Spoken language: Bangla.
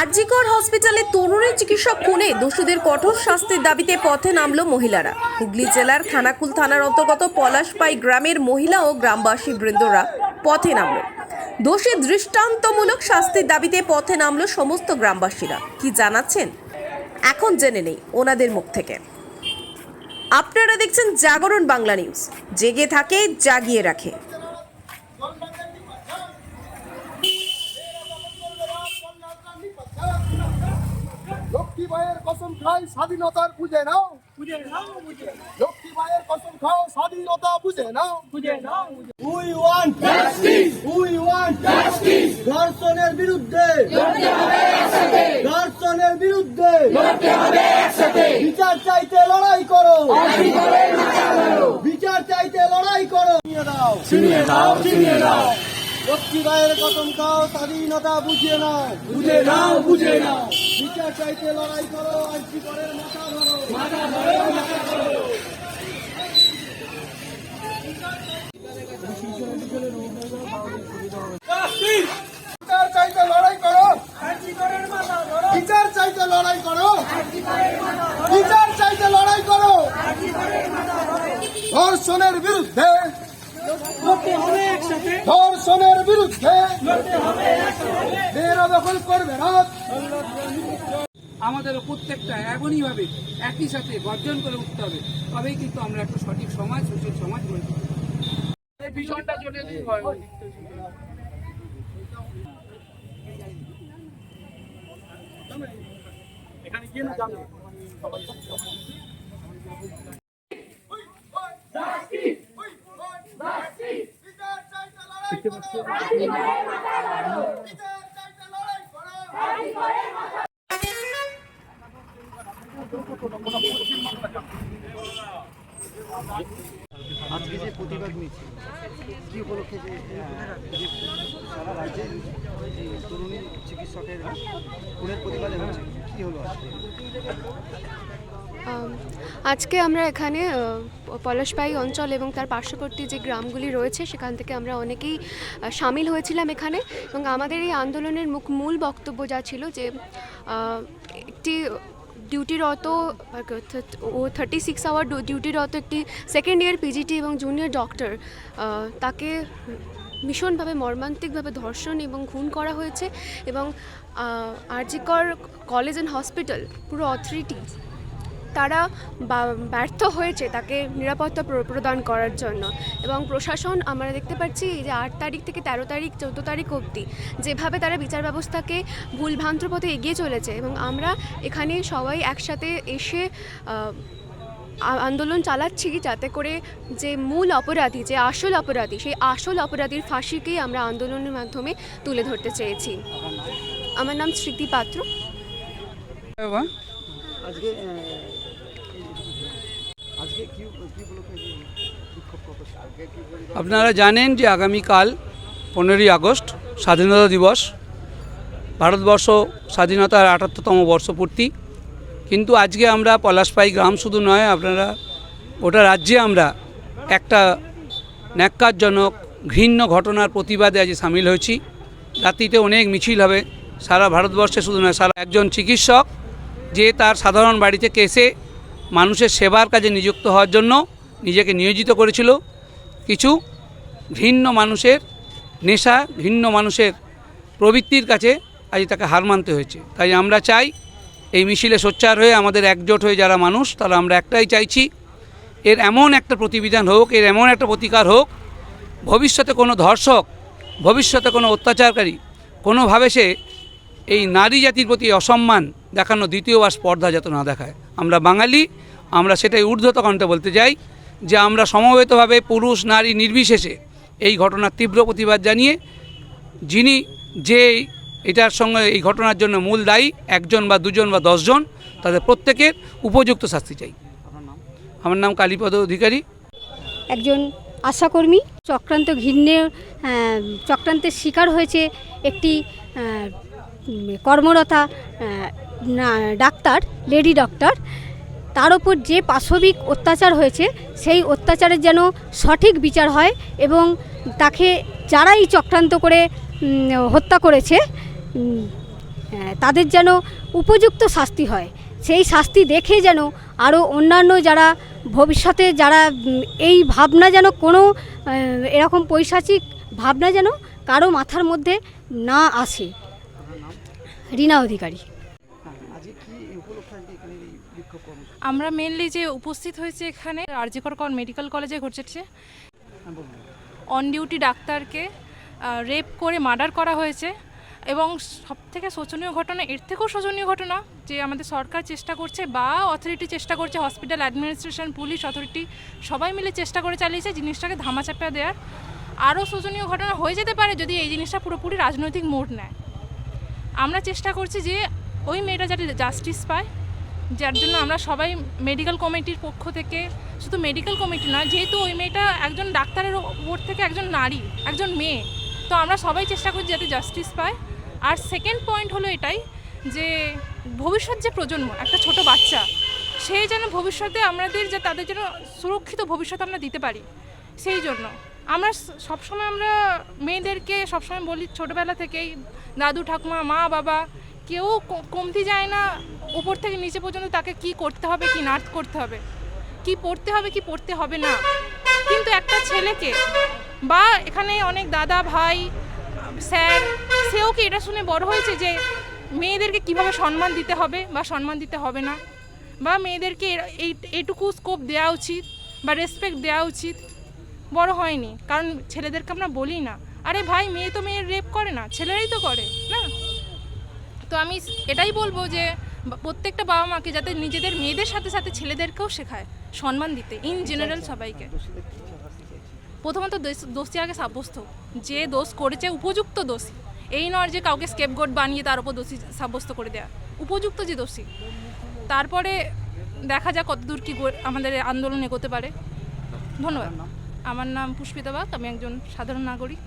আরজিকর হসপিটালে তরুণী চিকিৎসক খুনে। দোষীদের কঠোর শাস্তির দাবিতে পথে নামল মহিলারা। হুগলি জেলার খানাকুল থানার অন্তর্গত পলাশপাই গ্রামের মহিলা ও গ্রামবাসী বৃন্দরা পথে নামল। দোষী দৃষ্টান্তমূলক শাস্তির দাবিতে পথে নামল সমস্ত গ্রামবাসীরা। কি জানাচ্ছেন? এখন জেনে নেই ওনাদের মুখ থেকে। আপনারা দেখছেন জাগরণ বাংলা নিউজ। জেগে থাকে, জাগিয়ে রাখে। কসম খাই স্বাধীনতার বুঝে নাও। বুঝে নাও বুঝে লক্ষ্মী মায়ের কসম খাও স্বাধীনতা বুঝে নাও। বুঝে নাও we want justice we want justice ধর্ষণের বিরুদ্ধে। লড়তে হবে একসাথে। ধর্ষণের বিরুদ্ধে। লড়তে হবে একসাথে। বিচার চাইতে লড়াই করো। বিচার চাইতে লড়াই করো। ছিনিয়ে দাও ছিনিয়ে দাও ছিনিয়ে দাও লক্ষ্মী মায়ের কসম খাও স্বাধীনতা বুঝে নাও। বুঝে নাও বুঝে নাও। বিচার চাইতে লড়াই করো আজকে করে মাথা ধরো। মাথা ধরো মাথা ধরো। বিচার চাইতে লড়াই করো। বিচার চাইতে লড়াই করো। বিচার চাইতে লড়াই করো। ধর্ষণের বিরুদ্ধে ধর্ষণের বিরুদ্ধে দখল করবে রাত আমাদের প্রত্যেকটা এমনইভাবে একই সাথে গর্জন করে উঠতে হবে। তবেই কিন্তু আমরা একটা সঠিক সমাজ সুশীল সমাজ গড়ে ভীষণটা চলে যেতে হয় বিচার চাইতে লড়াই করো বিচার চাইতে লড়াই করো আজকে যে প্রতিবাদ মিছিল কি উপলক্ষে যে সারা রাজ্যে তরুণী চিকিৎসকের খুনের প্রতিবাদে হচ্ছে? আজকে? আমরা এখানে আহ, পলাশপাই অঞ্চল এবং তার পার্শ্ববর্তী যে গ্রামগুলি রয়েছে সেখান থেকে আমরা অনেকেই সামিল হয়েছিলাম এখানে। এবং আমাদের এই আন্দোলনের মুখ মূল বক্তব্য যা ছিল যে একটি ডিউটিরত ও থার্টি সিক্স আওয়ার ডিউটিরত একটি সেকেন্ড ইয়ার পিজিটি এবং জুনিয়র ডক্টর তাকে ভীষণভাবে মর্মান্তিকভাবে ধর্ষণ এবং খুন করা হয়েছে এবং আরজিকর কলেজ অ্যান্ড হসপিটাল পুরো অথরিটি, তারা ব্যর্থ হয়েছে তাকে নিরাপত্তা প্র- প্রদান করার জন্য। এবং প্রশাসন, আমরা দেখতে পাচ্ছি যে আট তারিখ থেকে তেরো তারিখ, চৌদ্দ তারিখ অবধি, যেভাবে তারা বিচার ব্যবস্থাকে ভুলভ্রান্ত পথে এগিয়ে চলেছে এবং আমরা এখানে সবাই একসাথে এসে আন্দোলন চালাচ্ছি যাতে করে যে মূল অপরাধী যে আসল অপরাধী সেই আসল অপরাধীর ফাঁসিকেই আমরা আন্দোলনের মাধ্যমে তুলে ধরতে চেয়েছি। আমার নাম স্মৃতি পাত্র। আজকে আজকে কি কি উপলক্ষে যে বিক্ষোভ প্রকাশ আজকে কি বলব? আপনারা জানেন যে আগামীকাল পনেরোই আগস্ট স্বাধীনতা দিবস ভারতবর্ষ স্বাধীনতার আটাত্তরতম বর্ষপূর্তি। কিন্তু আজকে আমরা পলাশপাই গ্রাম শুধু নয়, আপনারা ওটা রাজ্যে আমরা একটা ন্যাক্কারজনক ঘৃণ্য ঘটনার প্রতিবাদে আজ সামিল হয়েছি। রাত্রিতে অনেক মিছিল হবে, সারা ভারতবর্ষে শুধু নয়, সারা একজন চিকিৎসক যে তার সাধারণ বাড়ি থেকে এসে মানুষের সেবার কাজে নিযুক্ত হওয়ার জন্য নিজেকে নিয়োজিত করেছিল। কিছু ঘৃণ্য মানুষের নেশা, ঘৃণ্য মানুষের প্রবৃত্তির কাছে আজ তাকে হার মানতে হয়েছে। তাই আমরা চাই এই মিছিলে সোচ্চার হয়ে আমাদের একজোট হয়ে যারা মানুষ তারা আমরা একটাই চাইছি, এর এমন একটা প্রতিবিধান হোক, এর এমন একটা প্রতিকার হোক, ভবিষ্যতে কোনো ধর্ষক, ভবিষ্যতে কোনো অত্যাচারকারী, কোনোভাবে সে এই নারী জাতির প্রতি অসম্মান দেখানো দ্বিতীয়বার স্পর্ধা যাতে না দেখায়। আমরা বাঙালি, আমরা সেটাই ঊর্ধ্বত কণ্ঠে বলতে যাই যে আমরা সমবেতভাবে পুরুষ, নারী নির্বিশেষে এই ঘটনার তীব্র প্রতিবাদ জানিয়ে যিনি যে এটার সঙ্গে এই ঘটনার জন্য মূল দায়ী একজন বা দুজন বা দশজন তাদের প্রত্যেকের উপযুক্ত শাস্তি চাই। আমার নাম কালীপদ অধিকারী। একজন আশাকর্মী চক্রান্ত ঘৃণ্যে চক্রান্তের শিকার হয়েছে একটি কর্মরতা ডাক্তার লেডি ডক্টর। তার ওপর যে পাশবিক অত্যাচার হয়েছে সেই অত্যাচারের যেন সঠিক বিচার হয় এবং তাকে যারাই চক্রান্ত করে হত্যা করেছে তাদের যেন উপযুক্ত শাস্তি হয়। সেই শাস্তি দেখে যেন আরও অন্যান্য যারা ভবিষ্যতে যারা এই ভাবনা যেন কোনো এরকম পৈশাচিক ভাবনা যেন কারও মাথার মধ্যে না আসে। রিনা অধিকারী। হ্যাঁ আমরা মেনলি যে উপস্থিত হয়েছে এখানে আরজিকর কর মেডিকেল কলেজে ঘটেছে। হ্যাঁ অন ডিউটি ডাক্তারকে রেপ করে মার্ডার করা হয়েছে। এবং সব থেকে শোচনীয় ঘটনা, এর থেকেও শোচনীয় ঘটনা, যে আমাদের সরকার চেষ্টা করছে বা অথরিটি চেষ্টা করছে হসপিটাল অ্যাডমিনিস্ট্রেশন পুলিশ অথরিটি সবাই মিলে চেষ্টা করে চালিয়েছে জিনিসটাকে ধামাচাপা দেওয়ার। আরও শোচনীয় ঘটনা হয়ে যেতে পারে যদি এই জিনিসটা পুরোপুরি রাজনৈতিক মোড় নেয়। আমরা চেষ্টা করছি যে ওই মেয়েটা যাতে জাস্টিস পায়, যার জন্য আমরা সবাই মেডিকেল কমিটির পক্ষ থেকে, শুধু মেডিকেল কমিটি না যেহেতু ওই মেয়েটা একজন ডাক্তারের ওপর থেকে একজন নারী, একজন মেয়ে, তো আমরা সবাই চেষ্টা করছি যাতে জাস্টিস পায়। আর সেকেন্ড পয়েন্ট হলো এটাই যে ভবিষ্যৎ যে প্রজন্ম, একটা ছোট বাচ্চা, সে যেন ভবিষ্যতে আমাদের যে তাদের যেন সুরক্ষিত ভবিষ্যৎ আমরা দিতে পারি, সেই জন্য। আমরা সবসময় আমরা মেয়েদেরকে সবসময় বলি ছোটোবেলা থেকেই, দাদু, ঠাকুমা, মা, বাবা, কেউ কমতি যায় না, উপর থেকে নিচে পর্যন্ত তাকে কি করতে হবে, কি না করতে হবে, কি পড়তে হবে, কি পড়তে হবে না। কিন্তু একটা ছেলেকে বা এখানে অনেক দাদা, ভাই স্যার সেও কি এটা শুনে বড় হয়েছে যে মেয়েদেরকে কীভাবে সম্মান দিতে হবে বা সম্মান দিতে হবে না? বা মেয়েদেরকে এইটুকু স্কোপ দেওয়া উচিত বা রেসপেক্ট দেওয়া উচিত? বড় হয়নি কারণ ছেলেদেরকে আমরা বলি না। আরে ভাই মেয়ে তো মেয়ের রেপ করে না ছেলেরাই তো করে না? তো আমি এটাই বলব যে প্রত্যেকটা বাবা মাকে যাতে নিজেদের মেয়েদের সাথে সাথে ছেলেদেরকেও শেখায় সম্মান দিতে ইন জেনারেল সবাইকে। প্রথমত দোষ- দোষী আগে সাব্যস্ত। যে দোষ করেছে উপযুক্ত দোষী এই নয় যে কাউকে স্কেপগোট বানিয়ে তার উপর দোষী সাব্যস্ত করে দেওয়া উপযুক্ত যে দোষী তারপরে দেখা যাক কতদূর কী আমাদের আন্দোলন এগোতে পারে। ধন্যবাদ। আমার নাম পুষ্পিতা বাগ আমি একজন সাধারণ নাগরিক।